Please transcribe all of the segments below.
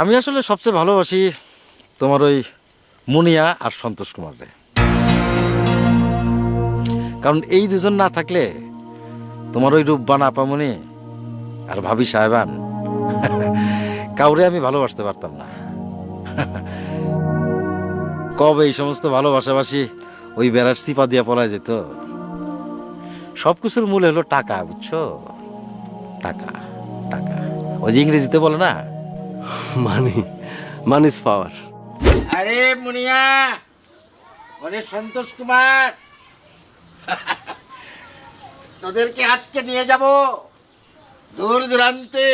আমি আসলে সবচেয়ে ভালোবাসি তোমার ওই মুনিয়া আর সন্তোষ কুমার রে কারণ এই দুজন না থাকলে তোমার ওই রূপবান আপামনি আর ভাবি সাহেবান কাউরে আমি ভালোবাসতে পারতাম না। কবে এই সমস্ত ভালোবাসাবাসি ওই বেড়ার সিপা দিয়া পলায় যেত? সব কিছুর মূল হলো টাকা, বুঝছ? টাকা টাকা। ওই যে ইংরেজিতে বলে না মানি মানি ইজ পাওয়ার। আরে মুনিয়া ওরে সন্তোষ কুমার। তোদেরকে আজকে নিয়ে যাব দূর দূরান্তে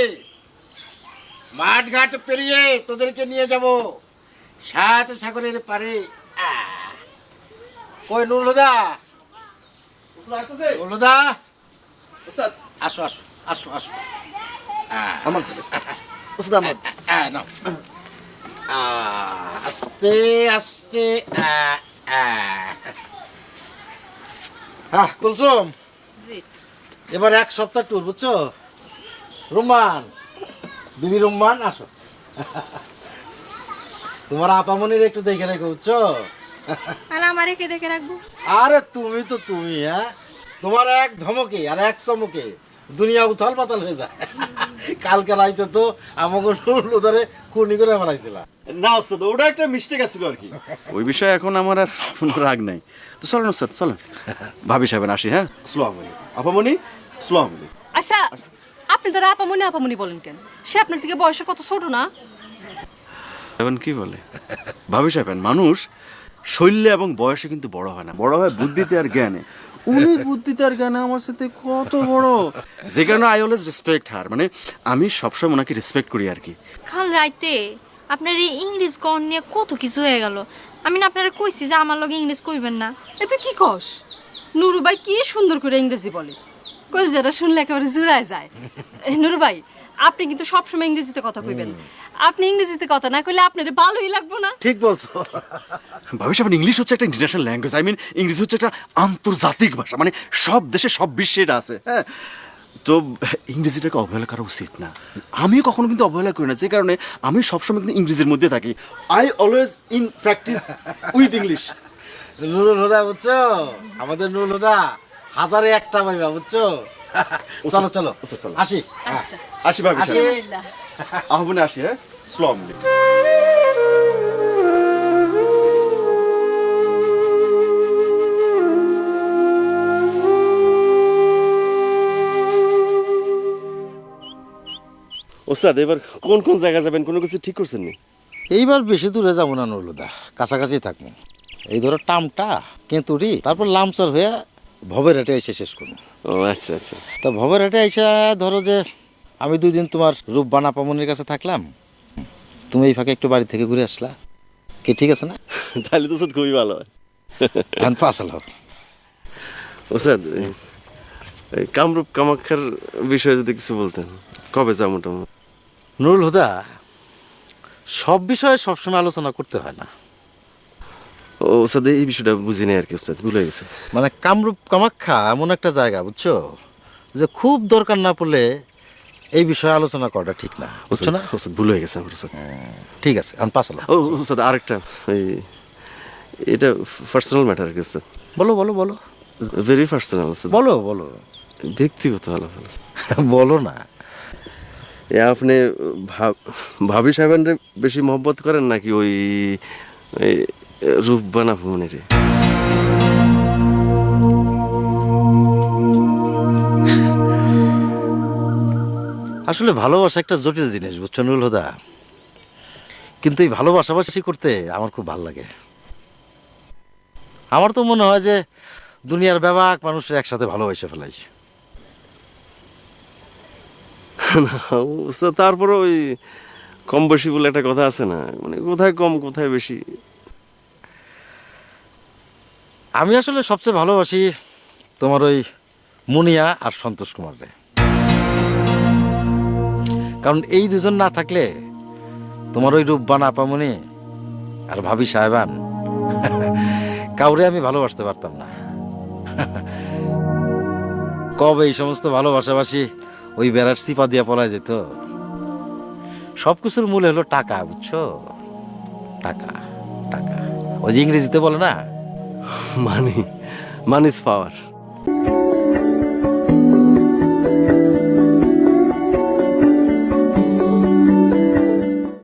মাঠ ঘাট পেরিয়ে তোদেরকে নিয়ে যাব সাত সাগরের পারে! কই নুরুদা নুরুদা আসো আসো আসো আসো। আমার ওস্তাদ আমার। আহ, নাও। আস্তে আস্তে। আহ, কুলসুম এবার এক সপ্তাহ ট্যুর বুঝছ? রুম্মান বিবি রুম্মান আসো। তোমার আপামনির একটু দেখে রেখো বুঝছ? আর আমার একে দেখে রাখব? আরে তুমি তো তুমি হ্যাঁ? তোমার এক ধমকে আর এক চমকে দুনিয়া উথাল পাতাল হয়ে যায়। কালকে রাইতে তো আমাকে ধরে কুর্নি করে ফেলাইছিলাম না ওস্তাদ ওটা একটা মিস্টেক আছিল আর কি। ওই বিষয়ে এখন আমার আর কোনো রাগ নাই। তো চলেন ওস্তাদ চলেন। ভাবি সাহেবেন আসি হ্যাঁ? আসসালামু আলাইকুম। আপামনি? আসসালামু আলাইকুম। আচ্ছা আপনি তারা আপামনি আপামনি বলেন কেন? সে আপনার থেকে বয়সে কত ছোট না। এখন কি বলে? ভাবি সাহেবেন মানুষ শৈল্যে এবং বয়সে কিন্তু বড় হয় না। বড় হয় বুদ্ধিতে আর জ্ঞানে। উনি বুদ্ধিতে আর জ্ঞানে আমার সাথে কত বড়। যে কারণে আই অলওয়েজ রেসপেক্ট হার মানে আমি সবসময় ওনাকে রেসপেক্ট করি আর কি। কাল রাইতে আপনার এই ইংলিশ কন নিয়ে কত কিছু হয়ে গেল। আমি না আপনারা কইছি যে আমার লগে ইংলিশ কইবেন না। এ তুই কি কস? নুরু ভাই কি সুন্দর করে ইংরেজি বলে। কই যেটা শুনলে একেবারে জুড়ায় যায়। এ, নুরু ভাই আপনি কিন্তু সবসময় ইংরেজিতে কথা কইবেন। আপনি ইংরেজিতে কথা না কইলে আপনার ভালোই লাগবো না। ঠিক বলছো। ভাবি সাহেব ইংলিশ হচ্ছে একটা ইন্টারন্যাশনাল ল্যাঙ্গুয়েজ আই মিন ইংরেজি হচ্ছে একটা আন্তর্জাতিক ভাষা মানে সব দেশে সব বিশ্বে এটা আছে হ্যাঁ? তো ইংরেজিটাকে অবহেলা করা উচিত না। আমিও কখনো কিন্তু অবহেলা করি না যে কারণে আমি সবসময় কিন্তু ইংরেজির মধ্যে থাকি। I always in practice with English Nurul Huda বুঝছ? আমাদের নুরুল হুদা হাজারে একটা পাইবা বুঝছ? চলো চলো। চলো। আসি। আচ্ছা। আসি ভাবি আহ্বানে আসি হ্যাঁ? স্লম ওস্তাদ এবার কোন কোন জায়গা যাবেন? কোনো কিছু ঠিক করছেন নি? এইবার বেশি দূরে যাব না নুরুল কাছাকাছি থাকব এই ধরো টামটা কেঁতুরি তারপর লামসার হয়ে ভবের হাটে এসে শেষ করব। ও আচ্ছা আচ্ছা আচ্ছা। তা ভবের হাটে এসে ধরো যে আমি দুই দিন তোমার রূপ বানা পামনির কাছে থাকলাম। তুমি এই ফাঁকে একটু বাড়ি থেকে ঘুরে আসলা। কি ঠিক আছে না? তাহলে তো স্যার খুবই ভালো। হয় এখন পাসাল হবে এই কামরূপ কামাখ্যার বিষয়ে যদি কিছু বলতেন কবে যা মোটামুটি নুরুল হুদা সব বিষয়ে সবসময় আলোচনা করতে হয় না। ওস্তাদ এই বিষয়টা বুঝি নেই আর কি ওস্তাদ ভুলে গেছে। মানে কামরূপ কামাখ্যা এমন একটা জায়গা বুঝছ? যে খুব দরকার না পড়লে এই বিষয়ে আলোচনা করাটা ঠিক না বুঝছ না? ওস্তাদ ভুল হয়ে গেছে আমার ওস্তাদ। ঠিক আছে এখন পাসাল ও ওস্তাদ আরেকটা এই এটা পার্সোনাল ম্যাটার আর কি ওস্তাদ। বলো বলো বলো। ভেরি পার্সোনাল ওস্তাদ। বলো বলো। ব্যক্তিগত আলাপ বলো না। এ আপনি ভাব- ভাবি সাহেবেন বেশি মহব্বত করেন নাকি ওই ওই রূপবানা ভ্রমণের আসলে ভালোবাসা একটা জটিল জিনিস বুঝছ নুরুল হুদা কিন্তু এই ভালোবাসাবাসি করতে আমার খুব ভালো লাগে। আমার তো মনে হয় যে দুনিয়ার ব্যাপক মানুষের একসাথে ভালোবাসে ফেলাই। তারপরে ওই কম বেশি বলে একটা কথা আছে না? মানে কোথায় কম কোথায় বেশি? আমি আসলে সবচেয়ে ভালোবাসি তোমার ওই মুনিয়া আর সন্তোষ কুমার রে কারণ এই দুজন না থাকলে তোমার ওই রূপবান আপামনি আর ভাবি সাহেবান কাউরে আমি ভালোবাসতে পারতাম না। কবে এই সমস্ত ভালোবাসাবাসি ওই বেড়ার সিপা দিয়া পলায় যেত? সব কিছুর মূল হলো টাকা, বুঝছ? টাকা টাকা। ওই যে ইংরেজিতে বলে না মানি মানি পাওয়ার।